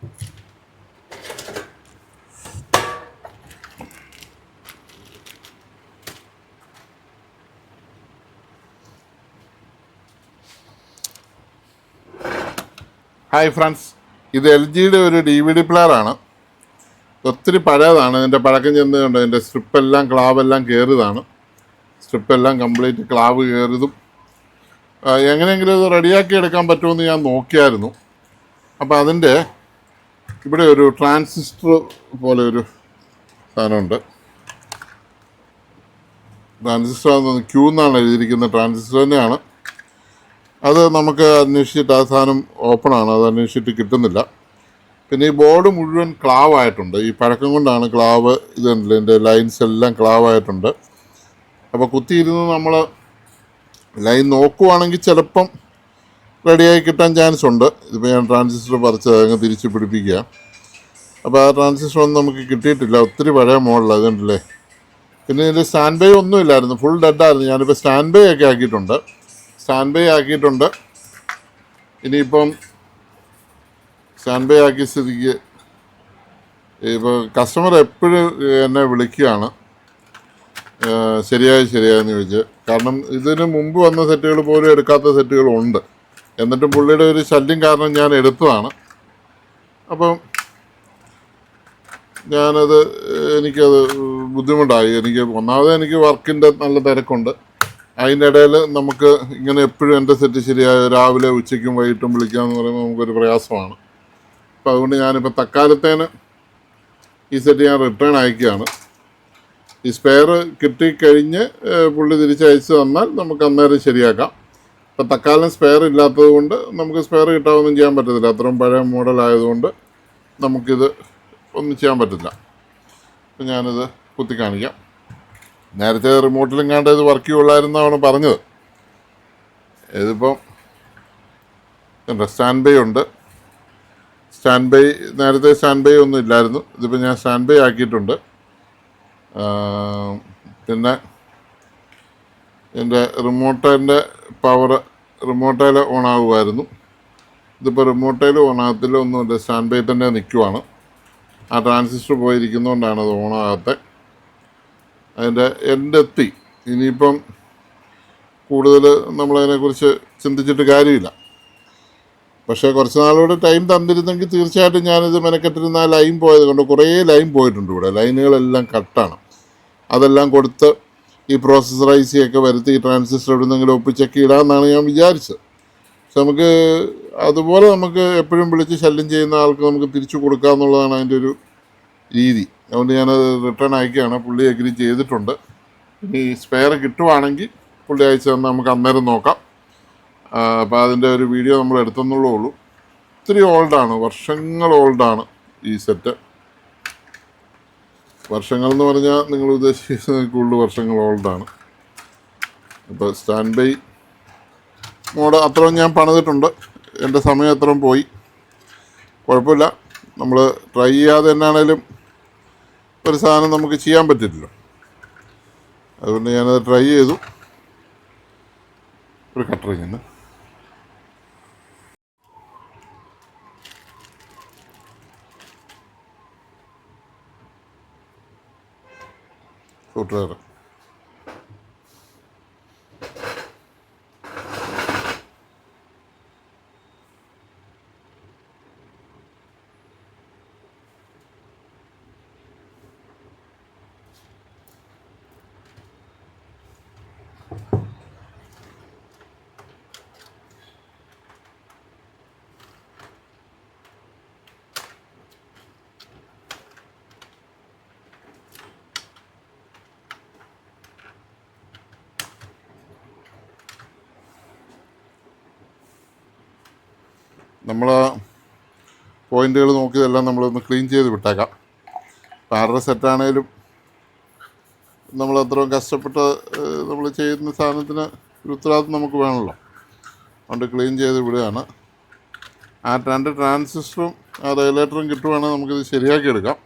Hi friends ഇത് L ജിയുടെ ഒരു ഡി വി ഡി പ്ലെയറാണ് ഒത്തിരി പഴയതാണ്. ഇതിന്റെ പഴക്കം ചെന്ന് കണ്ട്? ഇതിന്റെ സ്ട്രിപ്പെല്ലാം ക്ലാവെല്ലാം കയറിയതാണ് സ്ട്രിപ്പെല്ലാം കംപ്ലീറ്റ് ക്ലാവ് കയറിയതും എങ്ങനെയെങ്കിലും ഇത് റെഡിയാക്കി എടുക്കാൻ പറ്റുമെന്ന് ഞാൻ നോക്കിയായിരുന്നു. അപ്പോൾ അതിന്റെ ഇവിടെ ഒരു ട്രാൻസിസ്റ്റർ പോലെ ഒരു സാധനമുണ്ട്. ട്രാൻസിസ്റ്റർ ക്യൂ എന്നാണ് എഴുതിയിരിക്കുന്ന ട്രാൻസിസ്റ്റർ തന്നെയാണ്. അത് നമുക്ക് അന്വേഷിച്ചിട്ട് ആ സാധനം ഓപ്പണാണ് അത് അന്വേഷിച്ചിട്ട് കിട്ടുന്നില്ല. പിന്നെ ഈ ബോർഡ് മുഴുവൻ ക്ലാവ് ആയിട്ടുണ്ട്. ഈ പഴക്കം കൊണ്ടാണ് ക്ലാവ് ഇതുണ്ടല്ലോ ഇതിന്റെ ലൈൻസ് എല്ലാം ക്ലാവ് ആയിട്ടുണ്ട്. അപ്പോൾ കുത്തിയിരുന്ന് നമ്മൾ ലൈൻ നോക്കുവാണെങ്കിൽ ചിലപ്പം റെഡിയായി കിട്ടാൻ ചാൻസ് ഉണ്ട്. ഇതിപ്പോൾ ഞാൻ ട്രാൻസിസ്റ്റർ പറിച്ച് അങ്ങ് തിരിച്ച് പിടിപ്പിക്കുക. അപ്പോൾ ആ ട്രാൻസിസ്റ്റർ ഒന്നും നമുക്ക് കിട്ടിയിട്ടില്ല. ഒത്തിരി പഴയ മോഡലാണ് അതുകൊണ്ടല്ലേ പിന്നെ ഇതിന്റെ സ്റ്റാൻഡ് ബൈ ഒന്നുമില്ലായിരുന്നു ഫുൾ ഡെഡായിരുന്നു ഞാനിപ്പോൾ സ്റ്റാൻഡ് ബൈ ഒക്കെ ആക്കിയിട്ടുണ്ട്. സ്റ്റാൻഡ് ബൈ ആക്കിയിട്ടുണ്ട്. ഇനിയിപ്പം സ്റ്റാൻഡ് ബൈ ആക്കിയ സ്ഥിതിക്ക് ഇപ്പോൾ കസ്റ്റമർ എപ്പോഴും എന്നെ വിളിക്കുകയാണ്. ശരിയായി ശരിയായെന്ന് ചോദിച്ച്. കാരണം ഇതിന് മുമ്പ് വന്ന സെറ്റുകൾ പോലും എടുക്കാത്ത സെറ്റുകളുണ്ട് എന്നിട്ടും പുള്ളിയുടെ ഒരു ശല്യം കാരണം ഞാൻ എടുത്തതാണ്. അപ്പം ഞാനത് എനിക്കത് ബുദ്ധിമുട്ടായി. എനിക്ക് ഒന്നാമത് എനിക്ക് വർക്കിന്റെ നല്ല തിരക്കുണ്ട്. അതിന്റെ ഇടയിൽ നമുക്ക് ഇങ്ങനെ എപ്പോഴും എന്റെ സെറ്റ് ശരിയായ രാവിലെ ഉച്ചയ്ക്കും വൈകിട്ടും വിളിക്കാമെന്ന് പറയുമ്പോൾ നമുക്കൊരു പ്രയാസമാണ്. അപ്പോൾ അതുകൊണ്ട് ഞാനിപ്പോൾ തക്കാലത്തേന് ഈ സെറ്റ് ഞാൻ റിട്ടേൺ അയക്കുകയാണ്. ഈ സ്പെയർ കിട്ടിക്കഴിഞ്ഞ് പുള്ളി തിരിച്ചയച്ച് തന്നാൽ നമുക്ക് അന്നേരം ശരിയാക്കാം. ഇപ്പം തക്കാലം സ്പെയർ ഇല്ലാത്തത് കൊണ്ട് നമുക്ക് സ്പെയർ കിട്ടാമൊന്നും ചെയ്യാൻ പറ്റത്തില്ല. അത്രയും പഴയ മോഡൽ ആയതുകൊണ്ട് നമുക്കിത് ഒന്നും ചെയ്യാൻ പറ്റില്ല അപ്പം ഞാനിത് കുത്തി കാണിക്കാം നേരത്തെ റിമോട്ടിലും കണ്ട് ഇത് വർക്ക് ചെയ്യുള്ളായിരുന്നാണ് പറഞ്ഞത്. ഇതിപ്പം സ്റ്റാൻഡ് ബൈ ഉണ്ട്. സ്റ്റാൻഡ് ബൈ നേരത്തെ സ്റ്റാൻഡ് ബൈ ഒന്നും ഇല്ലായിരുന്നു. ഇതിപ്പോൾ ഞാൻ സ്റ്റാൻഡ് ബൈ ആക്കിയിട്ടുണ്ട് പിന്നെ എന്റെ റിമോട്ടിന്റെ പവർ റിമോട്ടയിൽ ഓൺ ആകുമായിരുന്നു ഇതിപ്പോൾ റിമോട്ടയിൽ ഓൺ ആകത്തില്ല ഒന്നുമില്ല സ്റ്റാൻഡ് ബൈ തന്നെ നിൽക്കുവാണ് ആ ട്രാൻസിസ്റ്റർ പോയിരിക്കുന്നതുകൊണ്ടാണ് അത് ഓൺ ആകാത്തത് അതിന്റെ എന്റെ എത്തി. ഇനിയിപ്പം കൂടുതൽ നമ്മളതിനെക്കുറിച്ച് ചിന്തിച്ചിട്ട് കാര്യമില്ല. പക്ഷേ കുറച്ച് നാളുകൂടെ ടൈം തന്നിരുന്നെങ്കിൽ തീർച്ചയായിട്ടും ഞാനിത് മെനക്കെട്ടിരുന്ന ആ ലൈൻ പോയത് കൊണ്ട് കുറേ ലൈൻ പോയിട്ടുണ്ട് ഇവിടെ. ലൈനുകളെല്ലാം കട്ടാണ് അതെല്ലാം കൊടുത്ത് ഈ പ്രോസസ്സർ ഐ സി ഒക്കെ വരുത്തി ട്രാൻസിസ്റ്റർ എവിടുന്നെങ്കിലും ഒപ്പിച്ചൊക്കെ ഇടാമെന്നാണ് ഞാൻ വിചാരിച്ചത്. പക്ഷെ നമുക്ക് അതുപോലെ നമുക്ക് എപ്പോഴും വിളിച്ച് ശല്യം ചെയ്യുന്ന ആൾക്ക് നമുക്ക് തിരിച്ചു കൊടുക്കുക എന്നുള്ളതാണ് അതിന്റെ ഒരു രീതി. അതുകൊണ്ട് ഞാനത് റിട്ടേൺ അയക്കുകയാണ്. പുള്ളി അഗ്രി ചെയ്തിട്ടുണ്ട്. ഇനി സ്പെയർ കിട്ടുവാണെങ്കിൽ പുള്ളി അയച്ചു തന്നാൽ നമുക്ക് അന്നേരം നോക്കാം. അപ്പോൾ അതിന്റെ ഒരു വീഡിയോ നമ്മൾ എടുത്തെന്നുള്ളൂ ഉള്ളൂ. ഒത്തിരി ഓൾഡാണ് വർഷങ്ങൾ ഓൾഡാണ് ഈ സെറ്റ് വർഷങ്ങൾ എന്ന് പറഞ്ഞാൽ നിങ്ങൾ ഉദ്ദേശിക്കുന്നത് കൂടുതൽ വർഷങ്ങൾ ഓൾഡാണ്. അപ്പോൾ സ്റ്റാൻഡ് ബൈ മോഡ് അത്രയും ഞാൻ പണിതിട്ടുണ്ട്. എന്റെ സമയം അത്രയും പോയി. കുഴപ്പമില്ല. നമ്മൾ ട്രൈ ചെയ്യാതെ തന്നെയാണേലും ഒരു സാധനം നമുക്ക് ചെയ്യാൻ പറ്റില്ലല്ലോ. അതുകൊണ്ട് ഞാനത് ട്രൈ ചെയ്തു. ഒരു കട്ടറിങ് കൂട്ടുകാർ നമ്മൾ പോയിന്റുകൾ നോക്കിയതെല്ലാം നമ്മളൊന്ന് ക്ലീൻ ചെയ്ത് വിട്ടേക്കാം. പാറ സെറ്റാണേലും നമ്മൾ അത്രയും കഷ്ടപ്പെട്ട് നമ്മൾ ചെയ്യുന്ന സാധനത്തിന് ഒരു ഉത്തരവാദിത്വം നമുക്ക് വേണമല്ലോ. അതുകൊണ്ട് ക്ലീൻ ചെയ്ത് വിടുകയാണ്. ആ രണ്ട് ട്രാൻസിസ്റ്ററും ആ റെഗുലേറ്ററും കിട്ടുവാണെങ്കിൽ നമുക്കിത് ശരിയാക്കി എടുക്കാം.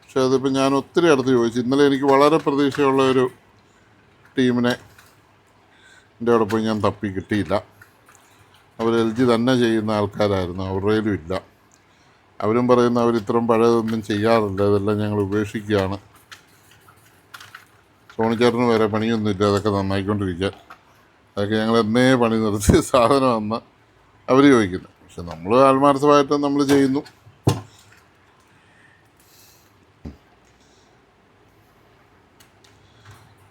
പക്ഷേ അതിപ്പോൾ ഞാൻ ഒത്തിരി അടുത്ത് ചോദിച്ചു. ഇന്നലെ എനിക്ക് വളരെ പ്രതീക്ഷയുള്ള ഒരു ടീമിനെ എന്റെ അവിടെ പോയി ഞാൻ തപ്പി കിട്ടിയില്ല. അവർ എൽ ജി തന്നെ ചെയ്യുന്ന ആൾക്കാരായിരുന്നു. അവരുടെയിലും ഇല്ല. അവരും പറയുന്ന അവർ ഇത്രയും പഴയതൊന്നും ചെയ്യാറില്ല. ഇതെല്ലാം ഞങ്ങൾ ഉപേക്ഷിക്കുകയാണ്. സോണിച്ചേട്ടന് വരെ പണിയൊന്നുമില്ല അതൊക്കെ നന്നായിക്കൊണ്ടിരിക്കുക. അതൊക്കെ ഞങ്ങൾ എന്നേ പണി നിർത്തിയ സാധനം വന്ന് അവർ ചോദിക്കുന്നു. പക്ഷെ നമ്മൾ ആത്മാർത്ഥമായിട്ട് നമ്മൾ ചെയ്യുന്നു.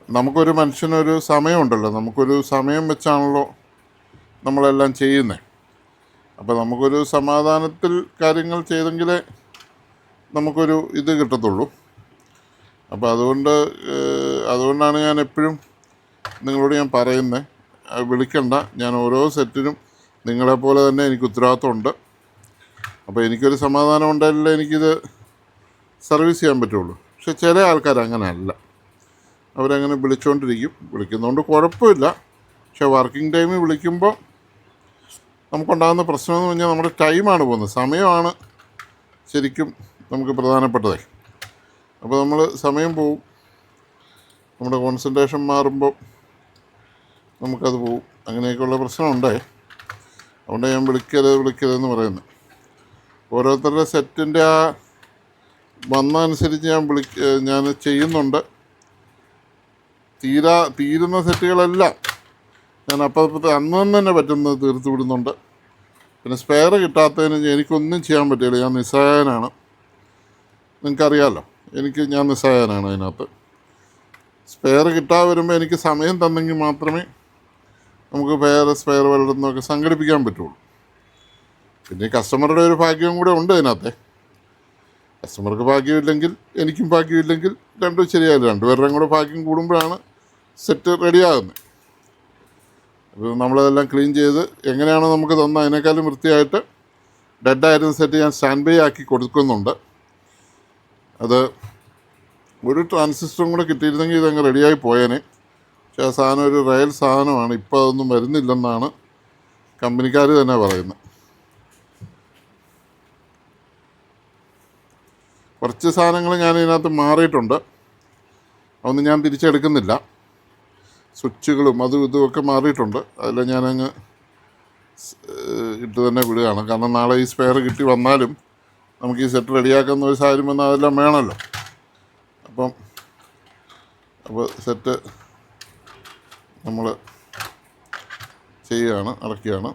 നമുക്കൊരു മനുഷ്യനൊരു സമയമുണ്ടല്ലോ. നമുക്കൊരു സമയം വെച്ചാണല്ലോ നമ്മളെല്ലാം ചെയ്യുന്നത് അപ്പോൾ നമുക്കൊരു സമാധാനത്തിൽ കാര്യങ്ങൾ ചെയ്തെങ്കിലേ നമുക്കൊരു ഇത് കിട്ടത്തുള്ളൂ. അപ്പോൾ അതുകൊണ്ട് അതുകൊണ്ടാണ് ഞാൻ എപ്പോഴും നിങ്ങളോട് ഞാൻ പറയുന്നത് വിളിക്കണ്ട. ഞാൻ ഓരോ സെറ്റിനും നിങ്ങളെപ്പോലെ തന്നെ എനിക്ക് ഉത്തരവാദിത്തമുണ്ട് അപ്പോൾ എനിക്കൊരു സമാധാനം ഉണ്ടായില്ലേ എനിക്കിത് സർവീസ് ചെയ്യാൻ പറ്റുള്ളൂ. പക്ഷെ ചില ആൾക്കാർ അങ്ങനെ അല്ല അവരങ്ങനെ വിളിച്ചുകൊണ്ടിരിക്കും വിളിക്കുന്നതുകൊണ്ട് കുഴപ്പമില്ല. പക്ഷെ വർക്കിംഗ് ടൈമിൽ വിളിക്കുമ്പോൾ നമുക്കുണ്ടാകുന്ന പ്രശ്നം എന്ന് പറഞ്ഞാൽ നമ്മുടെ ടൈമാണ് പോകുന്നത്. സമയമാണ് ശരിക്കും നമുക്ക് പ്രധാനപ്പെട്ടത്. അപ്പോൾ നമ്മൾ സമയം പോവും. നമ്മുടെ കോൺസെൻട്രേഷൻ മാറുമ്പോൾ നമുക്കത് പോവും. അങ്ങനെയൊക്കെയുള്ള പ്രശ്നമുണ്ട്. അതുകൊണ്ട് ഞാൻ വിളിക്കരുത് വിളിക്കരുതെന്ന് പറയുന്നത് ഓരോരുത്തരുടെ സെറ്റിന്റെ ആ വന്നനുസരിച്ച് ഞാൻ വിളിക്ക ഞാൻ ചെയ്യുന്നുണ്ട്. തീരാ തീരുന്ന സെറ്റുകളെല്ലാം ഞാൻ അപ്പത്തെ അന്ന് തന്നെ പറ്റുന്നത് തീർത്ത് വിടുന്നുണ്ട്. പിന്നെ സ്പെയർ കിട്ടാത്തതിന് എനിക്കൊന്നും ചെയ്യാൻ പറ്റില്ല ഞാൻ നിസ്സഹായനാണ്. നിങ്ങൾക്കറിയാമല്ലോ എനിക്ക് ഞാൻ നിസ്സഹായനാണ് അതിനകത്ത്. സ്പെയർ കിട്ടാതെ വരുമ്പോൾ എനിക്ക് സമയം തന്നെങ്കിൽ മാത്രമേ നമുക്ക് വേറെ സ്പെയർ വരുന്നൊക്കെ സംഘടിപ്പിക്കാൻ പറ്റുള്ളൂ. പിന്നെ കസ്റ്റമറുടെ ഒരു ഭാഗ്യവും കൂടെ ഉണ്ട് അതിനകത്തെ. കസ്റ്റമർക്ക് ഭാഗ്യമില്ലെങ്കിൽ എനിക്കും ഭാഗ്യമില്ലെങ്കിൽ രണ്ടും ശരിയായില്ല. രണ്ടുപേരുടെയും കൂടെ ഭാഗ്യം കൂടുമ്പോഴാണ് സെറ്റ് റെഡിയാകുന്നത് അപ്പോൾ നമ്മളതെല്ലാം ക്ലീൻ ചെയ്ത് എങ്ങനെയാണോ നമുക്ക് തന്ന അതിനേക്കാളും വൃത്തിയായിട്ട് ഡെഡായിരുന്ന സെറ്റ് ഞാൻ സ്റ്റാൻഡ് ബൈ ആക്കി കൊടുക്കുന്നുണ്ട്. അത് ഒരു ട്രാൻസിസ്റ്ററും കൂടെ കിട്ടിയിരുന്നെങ്കിൽ ഇതങ്ങ് റെഡിയായി പോയേനെ. പക്ഷേ ആ സാധനം ഒരു റയൽ സാധനമാണ്. ഇപ്പോൾ അതൊന്നും വരുന്നില്ലെന്നാണ് കമ്പനിക്കാർ തന്നെ പറയുന്നത്. കുറച്ച് സാധനങ്ങൾ ഞാൻ ഇതിനകത്ത് മാറിയിട്ടുണ്ട്. അതൊന്നും ഞാൻ തിരിച്ചെടുക്കുന്നില്ല. സ്വിച്ചുകളും അതും ഇതും ഒക്കെ മാറിയിട്ടുണ്ട്. അതെല്ലാം ഞാനങ്ങ് ഇട്ട് തന്നെ വിടുകയാണ്. കാരണം നാളെ ഈ സ്പെയർ കിട്ടി വന്നാലും നമുക്ക് ഈ സെറ്റ് റെഡിയാക്കുന്ന ഒരു സാഹചര്യം വന്നാൽ അതെല്ലാം വേണമല്ലോ. അപ്പം അപ്പോൾ സെറ്റ് നമ്മൾ ചെയ്യുകയാണ് അടയ്ക്കുകയാണ്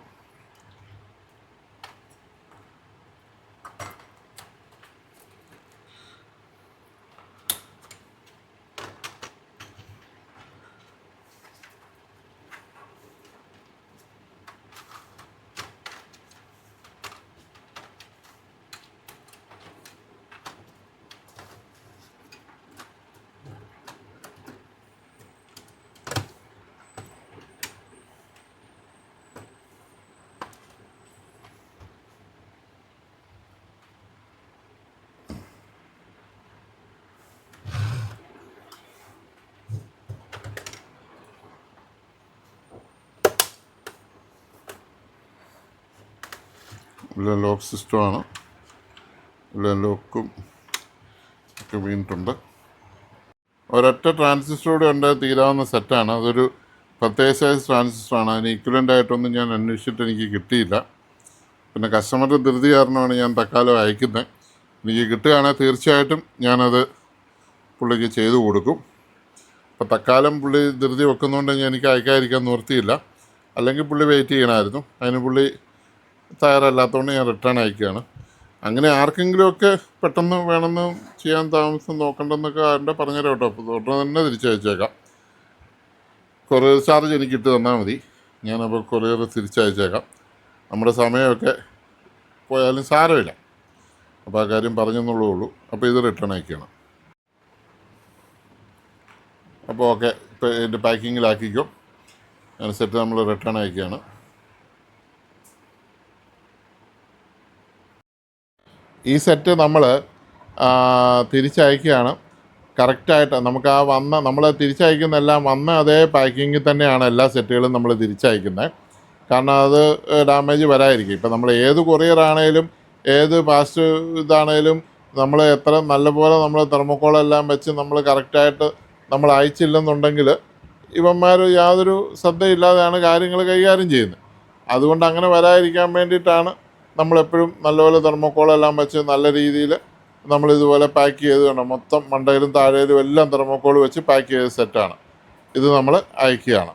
ഉള്ള ലോക്ക് സിസ്റ്റമാണ് ഉള്ള ലോക്കും ഒക്കെ വീണിട്ടുണ്ട്. ഒരൊറ്റ ട്രാൻസിസ്റ്ററോടെ ഉണ്ട് തീരാവുന്ന സെറ്റാണ് അതൊരു പ്രത്യേക സൈസ് ട്രാൻസിസ്റ്ററാണ് അതിന് ഇക്വലന്റ് ആയിട്ടൊന്നും ഞാൻ അന്വേഷിച്ചിട്ട് എനിക്ക് കിട്ടിയില്ല. പിന്നെ കസ്റ്റമറുടെ ധൃതി കാരണമാണ് ഞാൻ തക്കാലം അയക്കുന്നത് എനിക്ക് കിട്ടുകയാണെങ്കിൽ തീർച്ചയായിട്ടും ഞാനത് പുള്ളിക്ക് ചെയ്തു കൊടുക്കും. അപ്പോൾ തക്കാലം പുള്ളി ധൃതി വെക്കുന്നതുകൊണ്ട് എനിക്ക് അയക്കാതിരിക്കാൻ നിർത്തിയില്ല അല്ലെങ്കിൽ പുള്ളി വെയിറ്റ് ചെയ്യണമായിരുന്നു അതിന് പുള്ളി തയ്യാറല്ലാത്തതുകൊണ്ട് ഞാൻ റിട്ടേൺ അയക്കുകയാണ്. അങ്ങനെ ആർക്കെങ്കിലുമൊക്കെ പെട്ടെന്ന് വേണമെന്ന് ചെയ്യാൻ താമസം നോക്കണ്ടെന്നൊക്കെ ആരുടെ പറഞ്ഞുതരാം കേട്ടോ. അപ്പോൾ ഉടനെ തന്നെ തിരിച്ചയച്ചേക്കാം. കൊറിയർ ചാർജ് എനിക്ക് ഇട്ട് തന്നാൽ മതി. ഞാനപ്പോൾ കൊറിയർ തിരിച്ചയച്ചേക്കാം. നമ്മുടെ സമയമൊക്കെ പോയാലും സാരമില്ല. അപ്പോൾ ആ കാര്യം പറഞ്ഞെന്നുള്ളൂ ഉള്ളൂ. അപ്പോൾ ഇത് റിട്ടേൺ അയക്കണം അപ്പോൾ ഓക്കെ ഇപ്പോൾ എന്റെ പാക്കിങ്ങിലാക്കിക്കോ അനുസരിച്ച് നമ്മൾ റിട്ടേൺ അയക്കുകയാണ്. ഈ സെറ്റ് നമ്മൾ തിരിച്ചയക്കുകയാണ്. കറക്റ്റായിട്ട് നമുക്ക് ആ വന്ന നമ്മൾ തിരിച്ചയക്കുന്ന എല്ലാം വന്ന അതേ പാക്കിങ്ങിൽ തന്നെയാണ് എല്ലാ സെറ്റുകളും നമ്മൾ തിരിച്ചയക്കുന്നത്. കാരണം അത് ഡാമേജ് വരാതിരിക്കും. ഇപ്പം നമ്മൾ ഏത് കൊറിയർ ആണേലും ഏത് ഫാസ്റ്റ് ഇതാണേലും നമ്മൾ എത്ര നല്ലപോലെ നമ്മൾ തെർമോക്കോളെല്ലാം വെച്ച് നമ്മൾ കറക്റ്റായിട്ട് നമ്മൾ അയച്ചില്ലെന്നുണ്ടെങ്കിൽ ഇവന്മാർ യാതൊരു ശ്രദ്ധയില്ലാതെയാണ് കാര്യങ്ങൾ കൈകാര്യം ചെയ്യുന്നത്. അതുകൊണ്ട് അങ്ങനെ വരാതിരിക്കാൻ വേണ്ടിയിട്ടാണ് നമ്മളെപ്പോഴും നല്ലപോലെ തെർമോക്കോളെല്ലാം വെച്ച് നല്ല രീതിയിൽ നമ്മളിതുപോലെ പാക്ക് ചെയ്ത് വേണം. മൊത്തം മണ്ടയിലും താഴേലും എല്ലാം തെർമോക്കോൾ വെച്ച് പാക്ക് ചെയ്ത് സെറ്റാണ്. ഇത് നമ്മൾ അയക്കുകയാണ്.